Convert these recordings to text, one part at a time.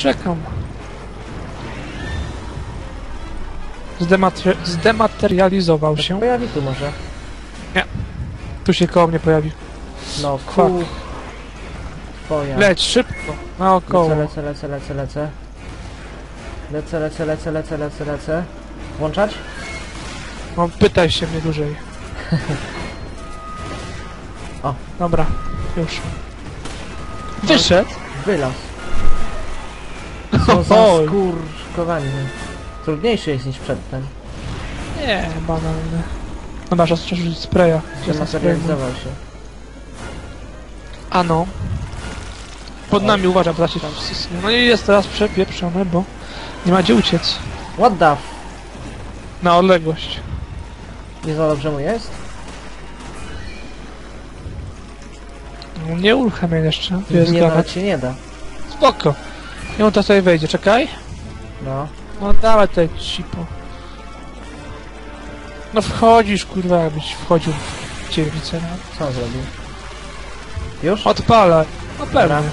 Czekam. Zdemateri zdematerializował To się. pojawi tu może. Tu się koło mnie pojawił. No. Twoja. Leć szybko. Naokoło. Lecę, lecę, lecę, lecę, lecę. Lecę, lecę, lecę, lecę, lecę, lecę. Włączać? No, pytaj się mnie dłużej. O. Dobra, już. Wyszedł. Wylaz. Co za Oj. Trudniejszy jest niż przedtem. Nie, banalne. Dobra, czas trzeba rzucić spraya. Gdzie spray? Zmaterializował się. Ano. Pod O. nami uważam, bo się No i jest teraz przepieprzone, bo nie ma gdzie uciec. What the f... Na odległość. Nie za dobrze mu jest? No, Nie uruchamiaj jeszcze. Tu jest nie, granat. nawet się nie da. Spoko. I on to sobie wejdzie, czekaj. No. No dawaj tutaj cipo. No wchodzisz, kurwa, jakbyś wchodził w dziewicę. No. Co on zrobił? Już? Odpalaj. No pewnie.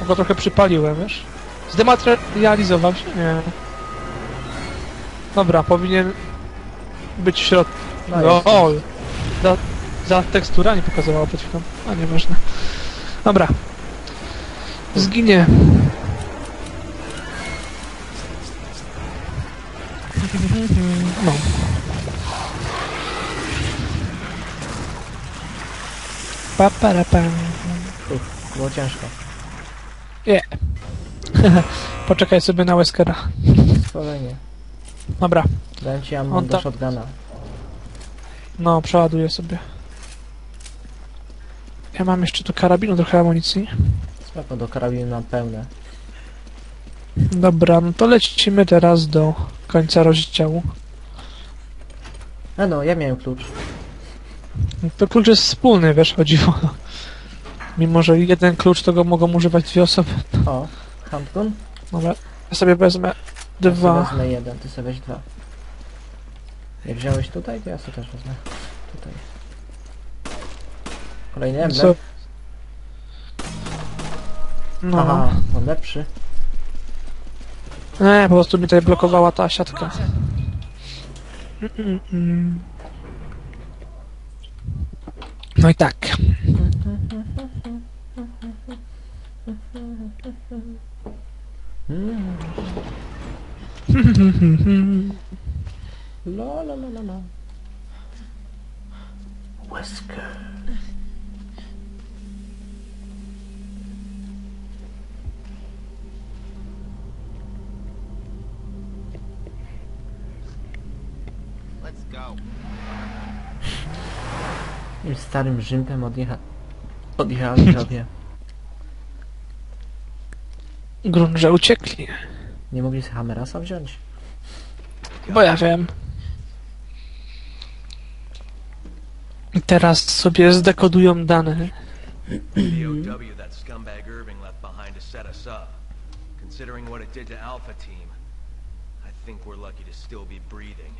Bo go trochę przypaliłem, wiesz? Zdematerializował się? Nie. Dobra, powinien być w środku. No No, o, za, za tekstura nie pokazywała przed chwilą. A nieważne. Dobra. Zginie. No. Pa, para, pa. Uff, było ciężko. Poczekaj sobie na Weskera. Spokojnie. Dobra, Dałem ci ammo do shotguna. no przeładuję sobie. Ja mam jeszcze tu karabinu trochę amunicji. Spoko, do karabinu mam pełne. Dobra, no to lecimy teraz do końca rozdziału. A no, ja miałem klucz. To klucz jest wspólny, wiesz, chodziło. Mimo, że jeden klucz, to go mogą używać dwie osoby. O, handgun? Dobra, ja sobie wezmę Ja sobie dwa. wezmę jeden, ty sobie weź dwa. Jak wziąłeś tutaj, to ja sobie też wezmę. Tutaj. Kolejny emblem. Co? No, Aha, on lepszy. nie, po prostu mi tutaj blokowała ta siatka. Mm, mm, mm. No i tak. La la la la la. Wesker. Starym Rzympem odjecha... odjechali sobie. Grunże uciekli. Nie mogli z Hammerasa wziąć? Bo ja wiem. I teraz sobie zdekodują dane. The OW that scumbag Irving left behind to set us up. Considering what it did to Alpha Team, I think we're lucky to still be breathing.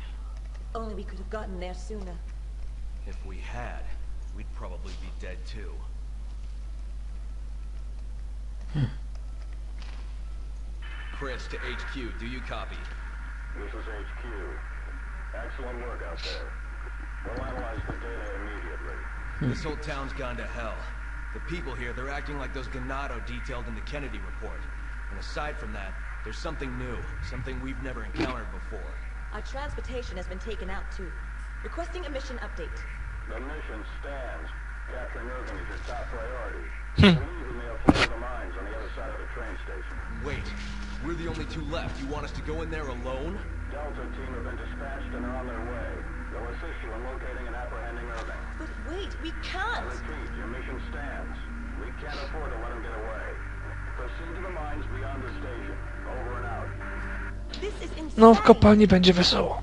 Only we could have gotten there sooner. If we had, we'd probably be dead too. Hmm. Chris to HQ, do you copy? This is HQ. Excellent work out there. We'll analyze the data immediately. Hmm. This whole town's gone to hell. The people here, they're acting like those Ganado detailed in the Kennedy report. And aside from that, there's something new, something we've never encountered before. Our transportation has been taken out too. Requesting a mission update. The mission stands. Capturing Irving is your top priority. Believe he may have flooded the mines on the other side of the train station. Wait, we're the only two left. You want us to go in there alone? Delta team have been dispatched and are on their way. They'll assist you in locating and apprehending Irving. But wait, we I can't! repeat, your mission stands. We can't afford to let him get away. Proceed to the mines beyond the station. Over and out. This is insane! No, w kopalni będzie wesoło.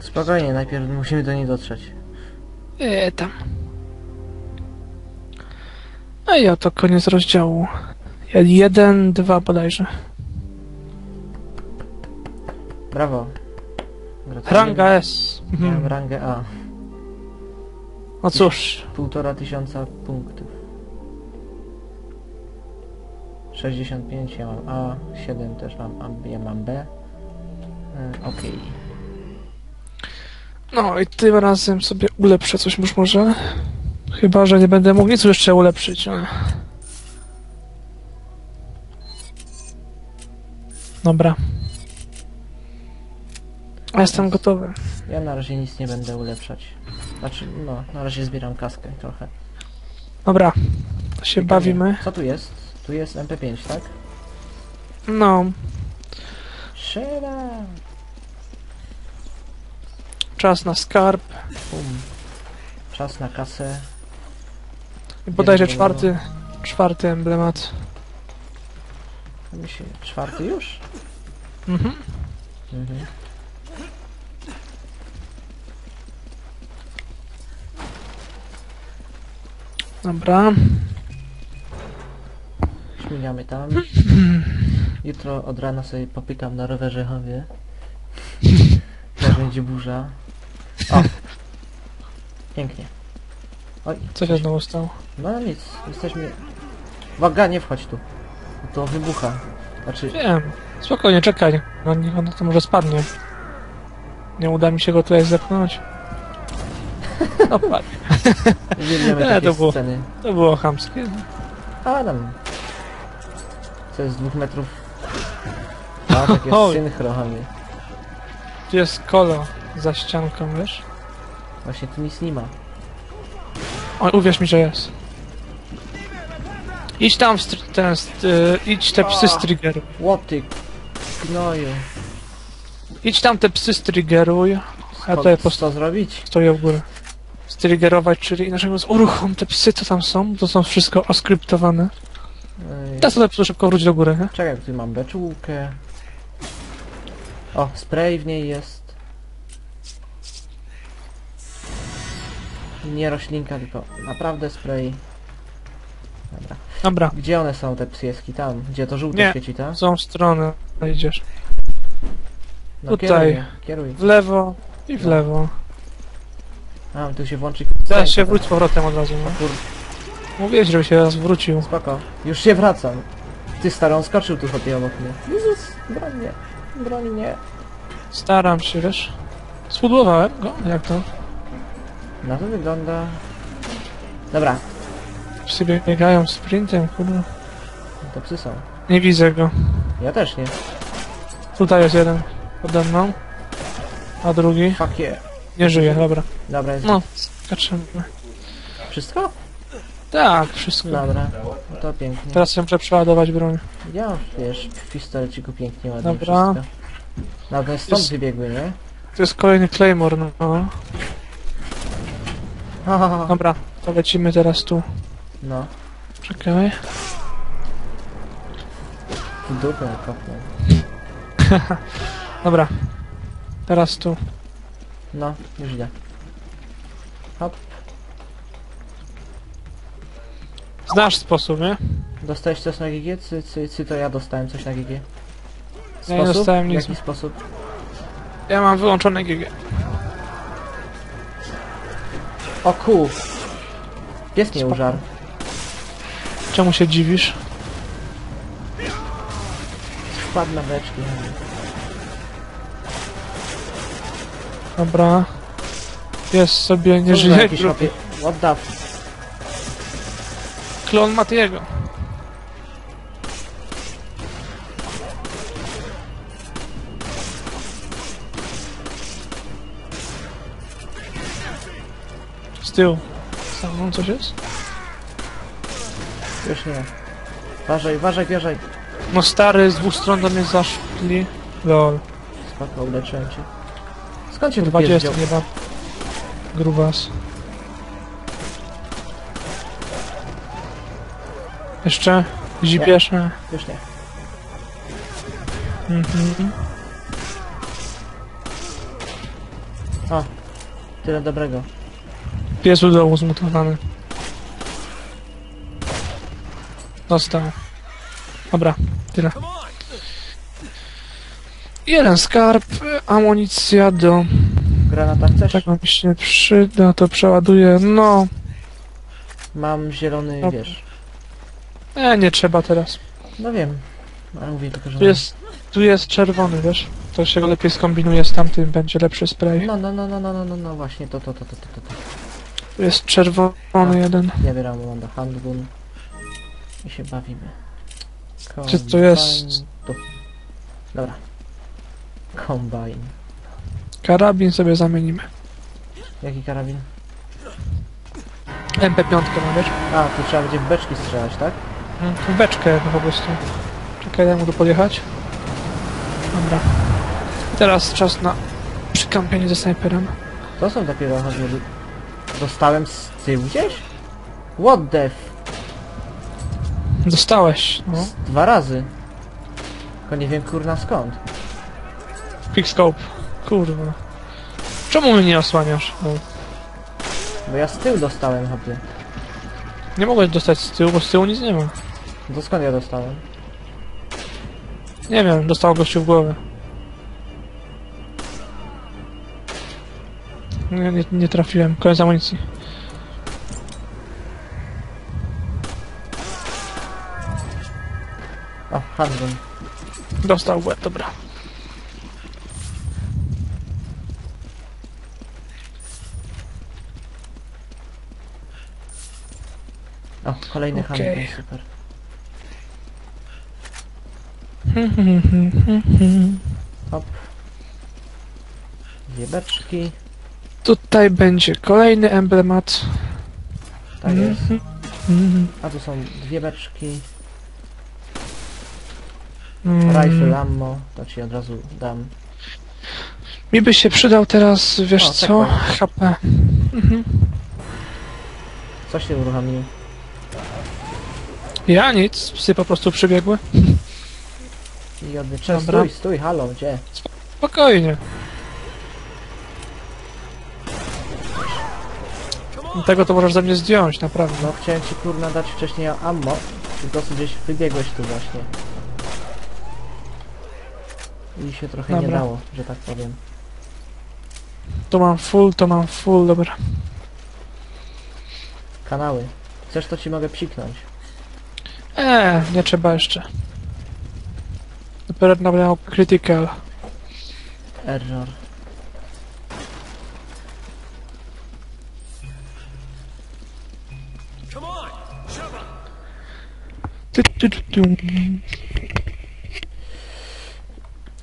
Spokojnie, najpierw musimy do niej dotrzeć. E, tam. No i oto koniec rozdziału. Jeden, dwa bodajże. Brawo. Gratuluję. Ranga S. Miałem Mhm. rangę A. No cóż, Półtora tysiąca punktów. 65, ja mam A, 7 też mam A, ja mam B. E, Okej. No i tym razem sobie ulepszę coś już może. Chyba, że nie będę mógł nic jeszcze ulepszyć. ale- Dobra. A Jestem gotowy. Ja na razie nic nie będę ulepszać. Znaczy, no, na razie zbieram kaskę trochę. Dobra. To się bawimy. Co tu jest? Tu jest MP5, tak? No. Strzela! Czas na skarb. Bum. Czas na kasę. I bodajże Jeden czwarty, czwarty emblemat. Mi się... Czwarty już? Mhm. Mhm. Dobra. Śmigamy tam. Jutro od rana sobie popykam na rowerze chowie. Jak będzie burza. O! Pięknie. Oj, Co się znowu stało? no nic, jesteśmy... Uwaga, nie wchodź tu. To wybucha. Znaczy, Wiem. Spokojnie, czekaj. No, niech ono to może spadnie. Nie uda mi się go tutaj zepchnąć. No padnie. uwielbiamy Nie, takie to było- sceny. To było chamskie. Adam. Co jest z dwóch metrów? A, takie Oj. synchro, chamie. Tu jest kolo za ścianką, wiesz? Właśnie tu nic nie ma. O, uwierz mi, że jest. Idź tam, str- ten, st- y, idź te psy z triggeru. Łoty, gnoju. Idź tam te psy striggeruj. A ja tutaj Co, postoję co zrobić? w górę. Striggerować, czyli inaczej mówiąc, uruchom te psy, co tam są. To są wszystko oskryptowane. Ej, Teraz proszę szybko wróć do góry, nie? Czekaj, tu mam beczułkę. O, spray w niej jest. Nie roślinka, tylko naprawdę spray. Dobra. Dobra, Gdzie one są, te psieski? Tam, gdzie to żółte Nie. świeci, tak? w tą stronę idziesz. No, tutaj. Kieruj, kieruj. W lewo i w No. lewo. A, tu się włączy... Zaraz się Ręka, wróć z powrotem od razu, no. kur... Mówiłeś, żeby się raz wrócił. Spoko. Już się wracam. Ty stary, on skoczył tu chłopie obok mnie. Jezus, broń mnie. Broń mnie. Staram się, wiesz. Spudłowałem go? Jak to? Na to wygląda... Dobra, Sobie biegają sprintem, kurwa. to psy są. Nie widzę go. Ja też nie. Tutaj jest jeden pode mną. A drugi Fuck yeah. nie żyje, dobra. Dobra, jest No, skaczemy. wszystko? Tak, wszystko. Dobra, no to pięknie. Teraz się muszę przeładować broń. Ja, wiesz, w pistoleciku pięknie, ładnie Dobra. wszystko. No, to stąd Jest- wybiegły, nie? To jest kolejny Claymore, no. Ha, ha, ha. Dobra, to lecimy teraz tu. No, Czekaj. dupę kopnął. Dobra. Teraz tu. No, już idę. Hop. Znasz sposób, nie? Dostałeś coś na GG? Czy, czy, czy to ja dostałem coś na GG? Ja nie dostałem nic. W jaki sposób? Ja mam wyłączone GG. O ku! Pies nie Spoko. użarł. Czemu się dziwisz? Wpadł na beczki. Dobra. Jest sobie, nie Co żyje. jakiś. What the. Klon Matiego. Tyłu. Za mną coś jest? Już nie. Uważaj, uważaj, uważaj. No stary, z dwóch stron do mnie zaszli. Lol. Spoko, uleczyłem cię. Skąd się tu pies 20 wziął? nie ma. Grubas. Jeszcze? Zipiesze. Już nie. Mhm. O, tyle dobrego. Pies u dołu zmutowany. Dostał. Dobra, tyle. Jeden skarb, amunicja do Granata chcesz? tego mi się przyda, to przeładuję. No, Mam zielony, Dobra. wiesz. e, nie trzeba teraz. No wiem. Ale mówię tylko, że... Tu jest, tu jest czerwony, wiesz? To się go lepiej skombinuje z tamtym, będzie lepszy spray. No, no, no, no, no, no, no, no, właśnie to, to, to, to, to, to, to. Tu jest czerwony jeden. Ja bieram Wanda Handgun. I się bawimy. Czy to jest-. Tu. Dobra. Combine. Karabin sobie zamienimy. Jaki karabin? MP5 ma, wiesz? A, tu trzeba będzie w beczki strzelać, tak? Mm, W beczkę po prostu. Czekaj, daj mu tu podjechać. Dobra. Teraz czas na przykampienie ze snajperem. To są dopiero chodzili. Dostałem z tyłu gdzieś? What the f... Dostałeś, no. Dwa razy. Tylko nie wiem kurna skąd. Quickscope. Kurwa. Czemu mnie nie osłaniasz? No. Bo ja z tyłu dostałem hopie. Nie mogłeś dostać z tyłu, bo z tyłu nic nie ma. To skąd ja dostałem? Nie wiem, dostał gościu w głowę. Nie, nie, nie trafiłem. Koniec amunicji. O, handgun. Dostał łeb, dobra. O, kolejny Okej. handgun, super. Hop. Dwie beczki. Tutaj będzie kolejny emblemat. Tak jest. Mhm. A tu są dwie beczki. Mm. Rifle ammo. To ci od razu dam. Mi by się przydał teraz, wiesz O, co? checkpoint. HP. Co się uruchomił? Ja nic, psy po prostu przybiegły. I. Dobra. Stój, stój, halo, gdzie? Spokojnie. Tego to możesz ze mnie zdjąć, naprawdę. No chciałem ci kurna dać wcześniej ammo. Po prostu gdzieś wybiegłeś tu właśnie. I się trochę nie Dobra. dało, że tak powiem. To mam full, to mam full, dobra. Kanały. Chcesz to ci mogę psiknąć. Eee, nie trzeba jeszcze. Dopiero miał critical. Error.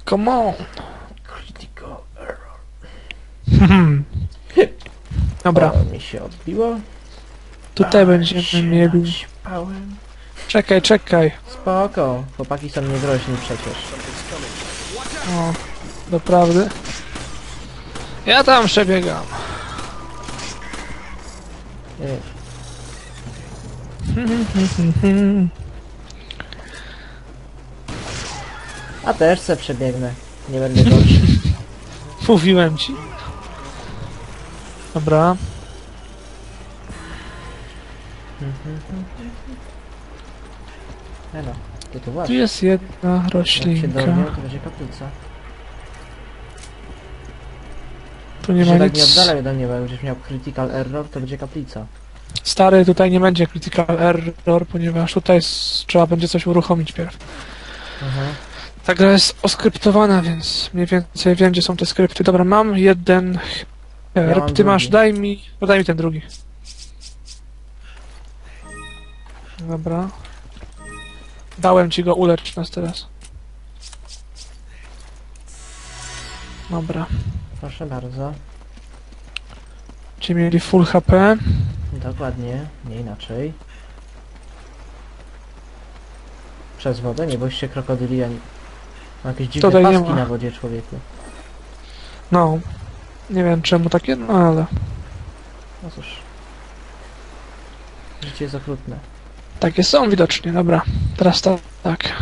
Come on. Critical error. Dobra, O, mi się odbiło. tutaj będziemy mieli... Czekaj, czekaj. Spoko. Chłopaki są niegroźni przecież. O, doprawdy. Ja tam przebiegam. Nie wiem. A też se przebiegnę. Nie będę gorszy. Mówiłem ci. Dobra. Elo, ty tu Tu właśnie. jest jedna Jak się roślinka. dorwią, to będzie kaplica. Tu nie się ma tak nie nic. oddalaj ode mnie, bo jak będziesz miał critical error, to będzie kaplica. Stary, tutaj nie będzie critical error, ponieważ tutaj s- trzeba będzie coś uruchomić pierw. Aha. Ta gra jest oskryptowana, więc mniej więcej wiem, gdzie są te skrypty. Dobra, mam jeden herb. mam Ty masz, drugi. daj mi, podaj mi ten drugi. Dobra. Dałem ci go, ulecz nas teraz. Dobra. Proszę bardzo. Ci mieli full HP. Dokładnie, nie inaczej. Przez wodę? Nie boisz się krokodyli ani... Ma jakieś dziwne Tutaj nie paski ma. na wodzie, człowieku. No. Nie wiem czemu takie, no ale... No cóż. Życie jest okrutne. Takie są widocznie, dobra. Teraz ta, tak.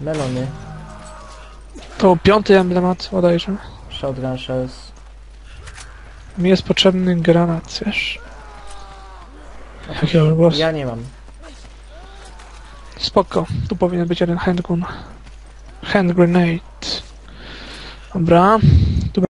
Melony, To piąty emblemat bodajże. shotgun shells. Mi jest potrzebny granat, wiesz. Jaki głos. Ja nie mam. Spoko. Tu powinien być jeden handgun. Hand grenade. Dobra.